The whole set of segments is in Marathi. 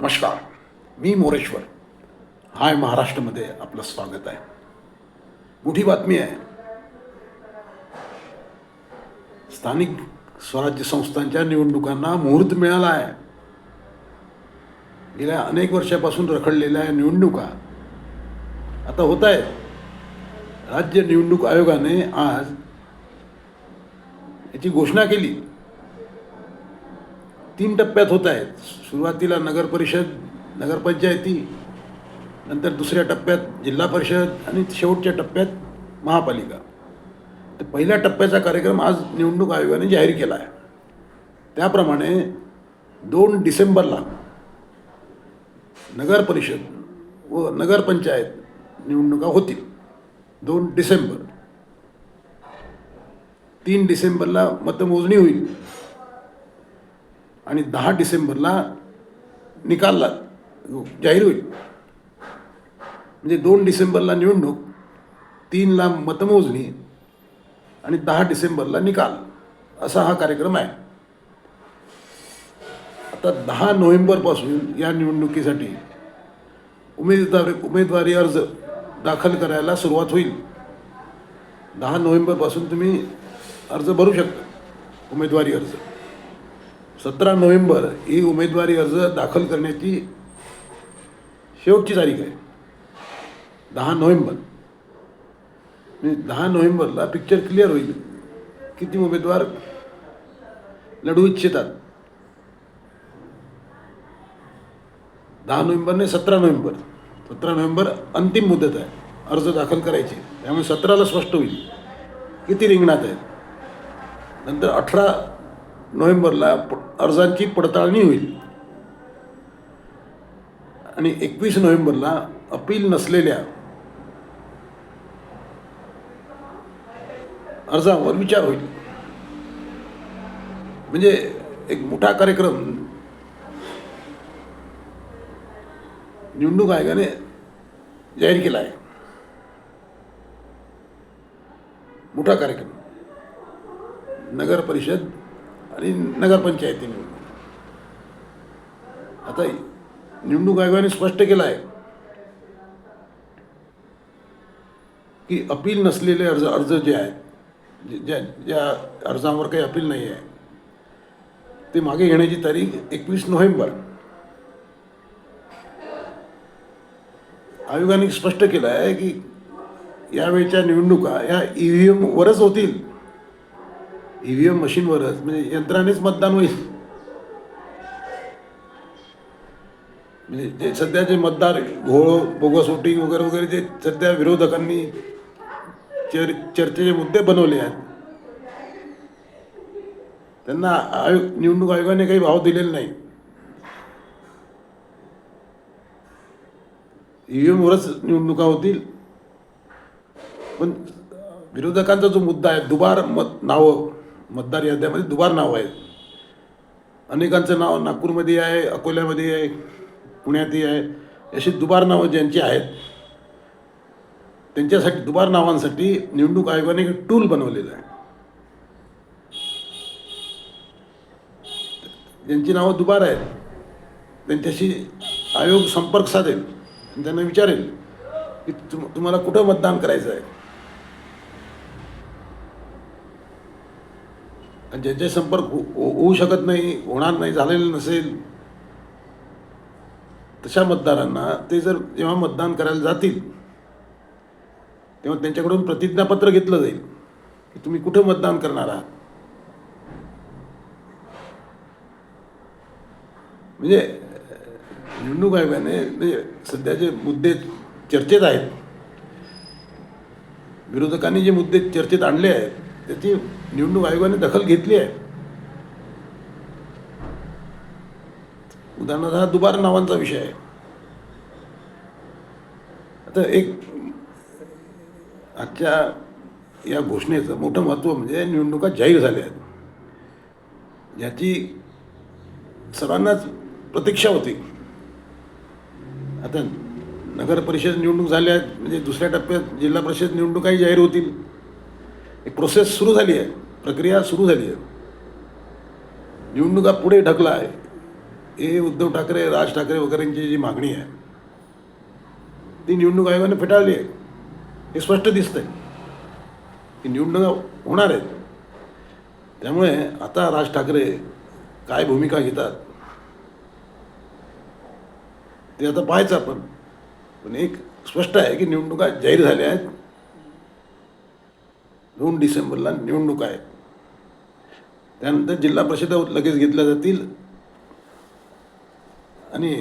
नमस्कार मी मोरेश्वर. हाय महाराष्ट्रामध्ये आपलं स्वागत आहे. मोठी बातमी आहे. स्थानिक स्वराज्य संस्थांच्या निवडणुकांना मुहूर्त मिळाला आहे. गेल्या अनेक वर्षापासून रखडलेल्या निवडणुका. आता होत आहेत. राज्य निवडणूक आयोगाने आज याची घोषणा केली. तीन टप्प्यात होत आहेत. सुरुवातीला नगर परिषद नगरपंचायती नंतर दुसऱ्या टप्प्यात जिल्हा परिषद आणि शेवटच्या टप्प्यात महापालिका. तर पहिल्या टप्प्याचा कार्यक्रम आज निवडणूक आयोगाने जाहीर केला आहे. त्याप्रमाणे दोन डिसेंबरला नगर परिषद व नगरपंचायत निवडणुका होतील. दोन डिसेंबर. तीन डिसेंबरला मतमोजणी होईल. आणि दहा डिसेंबरला निकाल ला- जाहीर होईल. म्हणजे दोन डिसेंबरला निवडणूक तीनला मतमोजणी आणि दहा डिसेंबरला निकाल. असा हा कार्यक्रम आहे. आता दहा नोव्हेंबरपासून या निवडणुकीसाठी उमेदवार उमेदवारी अर्ज दाखल करायला सुरुवात होईल. दहा नोव्हेंबरपासून तुम्ही अर्ज भरू शकता. उमेदवारी अर्ज. सतरा नोव्हेंबर ही उमेदवारी अर्ज दाखल करण्याची शेवटची तारीख आहे. दहा नोव्हेंबर. म्हणजे दहा नोव्हेंबरला पिक्चर क्लिअर होईल किती उमेदवार लढू इच्छितात. दहा नोव्हेंबर नाही सतरा नोव्हेंबर. सतरा नोव्हेंबर अंतिम मुदत आहे अर्ज दाखल करायचे. त्यामुळे सतराला स्पष्ट होईल किती रिंगणात आहेत. नंतर अठरा नोव्हेंबरला अर्जांची पडताळणी होईल. आणि एकवीस नोव्हेंबरला अपील नसलेल्या अर्जावर विचार होईल. म्हणजे एक मोठा कार्यक्रम निवडणूक आयोगाने जाहीर केला आहे. मोठा कार्यक्रम. नगर परिषद आणि नगरपंचायती निवडणूक आता निवडणूक आयोगाने स्पष्ट केलं आहे की अपील नसलेले अर्ज अर्ज जे आहेत ज्या ज्या अर्जांवर काही अपील नाही आहे ते मागे घेण्याची तारीख एकवीस नोव्हेंबर. आयोगाने स्पष्ट केलं आहे की यावेळच्या निवडणुका या ई व्ही एमवरच होतील. ई व्ही एम मशीनवरच म्हणजे यंत्रानेच मतदान होईल. म्हणजे जे सध्या जे मतदार घोळ बोगस वोटिंग वगैरे वगैरे जे सध्या विरोधकांनी चर चर्चेचे मुद्दे बनवले आहेत. त्यांना आयोग निवडणूक आयोगाने काही भाव दिलेला नाही. ईव्हीएमवरच एमवरच निवडणुका होतील. पण विरोधकांचा जो मुद्दा आहे दुबार मत नावं मतदार याद्यामध्ये दुबार नावं आहेत. अनेकांचं नाव नागपूरमध्ये आहे अकोल्यामध्ये आहे पुण्यातही आहे. अशी दुबार नावं ज्यांची आहेत त्यांच्यासाठी दुबार नावांसाठी निवडणूक आयोगाने एक टूल बनवलेलं आहे. ज्यांची नावं दुबार आहेत त्यांच्याशी आयोग संपर्क साधेल त्यांना विचारेल की तुम तुम्हाला कुठं मतदान करायचं आहे. आणि ज्यांचे संपर्क हो-, हो-, होऊ शकत नाही होणार नाही झालेलं नसेल तशा मतदारांना ते जर जेव्हा मतदान करायला जातील तेव्हा त्यांच्याकडून प्रतिज्ञापत्र घेतलं जाईल की तुम्ही कुठं मतदान करणार आहात. म्हणजे निवडणूक आयोगाने म्हणजे सध्या जे मुद्दे चर्चेत आहेत विरोधकांनी जे मुद्दे चर्चेत आणले आहेत त्याची निवडणूक आयोगाने दखल घेतली आहे. उदाहरणार्थ हा दुबार नावांचा विषय आहे. आता एक आजच्या या घोषणेचं मोठं महत्त्व म्हणजे निवडणुका जाहीर झाल्या आहेत. ज्याची सर्वांनाच प्रतीक्षा होती. आता नगर परिषद निवडणूक झाल्या आहेत म्हणजे दुसऱ्या टप्प्यात जिल्हा परिषद निवडणुकाही जाहीर होतील. एक प्रोसेस सुरू झाली आहे. प्रक्रिया सुरू झाली आहे. निवडणुका पुढे ढकला आहे. हे उद्धव ठाकरे राज ठाकरे वगैरेंची जी मागणी आहे ती निवडणूक आयोगाने फेटाळली आहे. हे स्पष्ट दिसतंय. की निवडणुका होणार आहेत. त्यामुळे आता राज ठाकरे काय भूमिका घेतात ते आता पाहायचं आपण. पण एक स्पष्ट आहे की निवडणुका जाहीर झाल्या आहेत. दोन डिसेंबरला निवडणूक आहेत त्यानंतर जिल्हा परिषदा लगेच घेतल्या जातील. आणि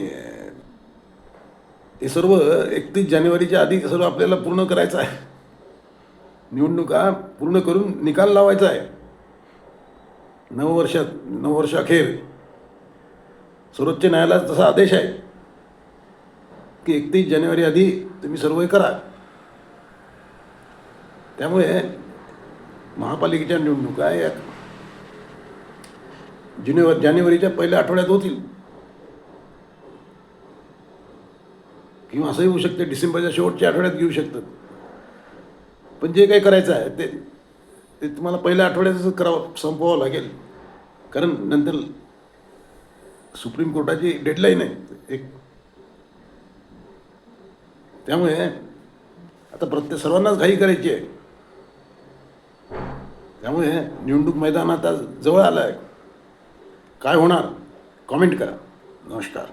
हे सर्व एकतीस जानेवारीच्या आधी सर्व आपल्याला पूर्ण करायचं आहे. निवडणुका पूर्ण करून निकाल लावायचा आहे. नववर्षात नववर्ष अखेर. सर्वोच्च न्यायालयात तसा आदेश आहे की एकतीस जानेवारी आधी तुम्ही सर्व हे करा. त्यामुळे महापालिकेच्या निवडणुका या जुनेवर जानेवारीच्या पहिल्या आठवड्यात होतील. किंवा असंही होऊ शकते डिसेंबरच्या शेवटच्या आठवड्यात घेऊ शकतात. पण जे काही करायचं आहे ते ते तुम्हाला पहिल्या आठवड्यातच करावं संपवावं लागेल. कारण नंतर सुप्रीम कोर्टाची डेडलाईन आहे एक. त्यामुळे आता प्रत्येक सर्वांनाच घाई करायची आहे. त्यामुळे निवडणूक मैदान आता जवळ आलं आहे काय होणार? कॉमेंट करा. नमस्कार.